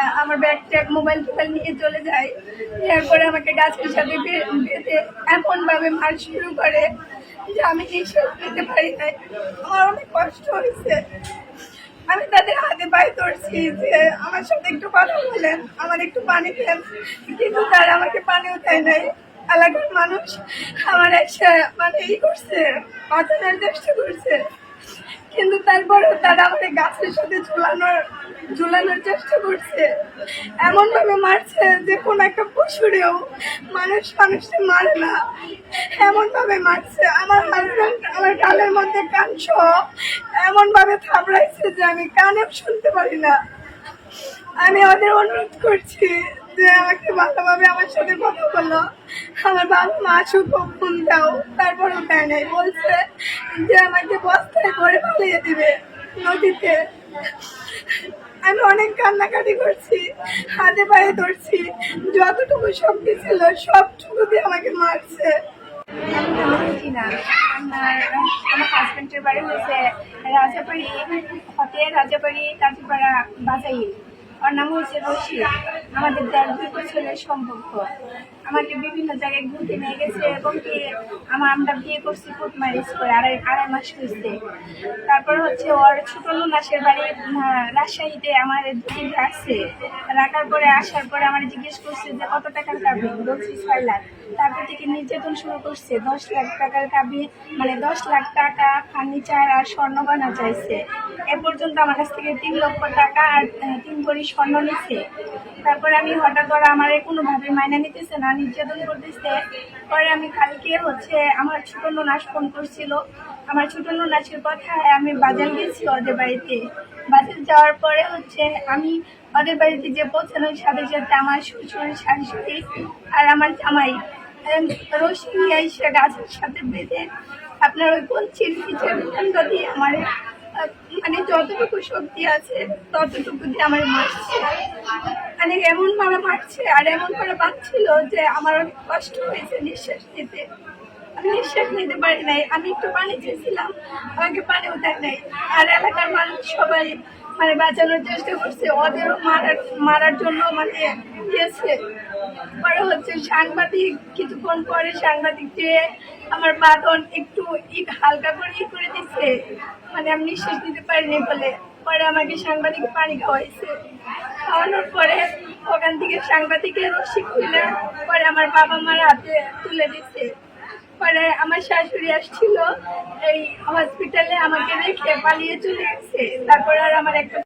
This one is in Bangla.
আমার ব্যাগ ট্যাগ মোবাইল টোবাইল নিয়ে চলে যায়। এরপরে আমাকে গাছের সাথে বে- বেঁধে এমন মার শুরু করে যে আমি নিঃশ্বাস নিতে পারি নাই। আমার অনেক কষ্ট হয়েছে। আমি তাদের হাতে পায়ে ধরছি যে আমার সাথে একটু কথা বলেন, আমার একটু পানি দেন। কিন্তু তারা আমাকে পানিও দেয় নাই। এলাকার মানুষ আমার এসে মানে ই করছে চেষ্টা করছে। কিন্তু তারপরেও তারা আমাদের গাছের সাথে ঝুলানোর ঝুলানোর চেষ্টা করছে। এমন ভাবে মারছে যে কোন একটা পশুরেও মানুষ মানুষকে মারে না। এমন ভাবে মারছে, আমার হাজব্যান্ড আমার গালের মধ্যে কান সহ এমন ভাবে থাবড়াইছে যে আমি কানেও শুনতে পারি না। আমি ওদের অনুরোধ করছি যে আমাকে ভালোভাবে আমার সাথে কথা বলো। আমার বাবা মা ফোন দাও তারপরও দেয় নাই, বলছে যে আমাকে বস্তায় করে পালিয়ে দিবে নদীতে। আমি অনেক কান্নাকাটি করছি, হাতে পায়ে ধরছি, যতটুকু শক্তি ছিল সবটুকু দিয়ে আমাকে মারছে। আমার আমার হাজবেন্ডের বাড়ি হয়েছে রাজাবাড়ি হতে রাজাবাড়ি কাজীপাড়া বাজাই ওর নাম হচ্ছে রশিদ। আমাদের দেড় দুই বছরের সম্পর্ক আমাকে বিভিন্ন জায়গায় ঘুরতে নিয়ে গেছে এবং কি আমার আমরা বিয়ে করছি ফুট ম্যারেজ করে আড়াই আড়াই মাস হয়েছে। তারপর হচ্ছে ওর ছোট নাসের বাড়ি রাজশাহীতে আমার রাখছে রাখার পরে আসার পরে আমার জিজ্ঞেস করছে যে কত টাকার কাবি? বলছি ছয় লাখ। তারপর থেকে নির্যাতন শুরু করছে। দশ লাখ টাকার কাবি মানে দশ লাখ টাকা ফার্নিচার আর স্বর্ণ গয়না চাইছে। এ পর্যন্ত আমার কাছ থেকে তিন লক্ষ টাকা আর তিন ভরি স্বর্ণ নিচ্ছে তারপরে আমি হঠাৎ করে আমার কোনোভাবে মাইনা নিতেছে না নির্যাতন করতেছে। পরে আমি কালকে হচ্ছে আমার ছোট নাচ ফোন করছিল। আমার ছোট নাচের কথায় আমি বাজার গেছি ওদের বাড়িতে। বাজার যাওয়ার পরে হচ্ছে আমি ওদের বাড়িতে যে পৌঁছানোর সাথে সাথে আমার শ্বশুর শাশুড়ি আর আমার জামাই আহ, রশি এসে গাছের সাথে বেঁধে আপনার ওই কঞ্চির নিচের দিয়ে আমার মানে যতটুকু শক্তি আছে, ততটুকু দিয়ে আমার মারছে মানে এমন ভাবে মারছে আর এমন করে পাচ্ছিল যে আমার অনেক কষ্ট হয়েছে নিঃশ্বাস নিতে। আমি নিঃশ্বাস নিতে পারি নাই। আমি একটু পানি চেয়েছিলাম, আমাকে পানিও দেয় নাই। আর এলাকার মানুষ সবাই মানে বাঁচানোর চেষ্টা করছে। ওদেরও মারার মারার জন্য মানে গেছে পরে হচ্ছে সাংবাদিক, কিছুক্ষণ পরে সাংবাদিক যে আমার বাদন একটু ইট হালকা করে ই করে দিচ্ছে মানে আমি নিঃশ্বাস নিতে পারিনি বলে। পরে আমাকে সাংবাদিক পানি খাওয়াইছে। খাওয়ানোর পরে ওখান থেকে সাংবাদিকের রসি খুলে পরে আমার বাবা মার হাতে তুলে দিচ্ছে পরে আমার শাশুড়ি আসছিল, এই হসপিটালে আমাকে রেখে পালিয়ে চলে গেছে। তারপর আর আমার একটা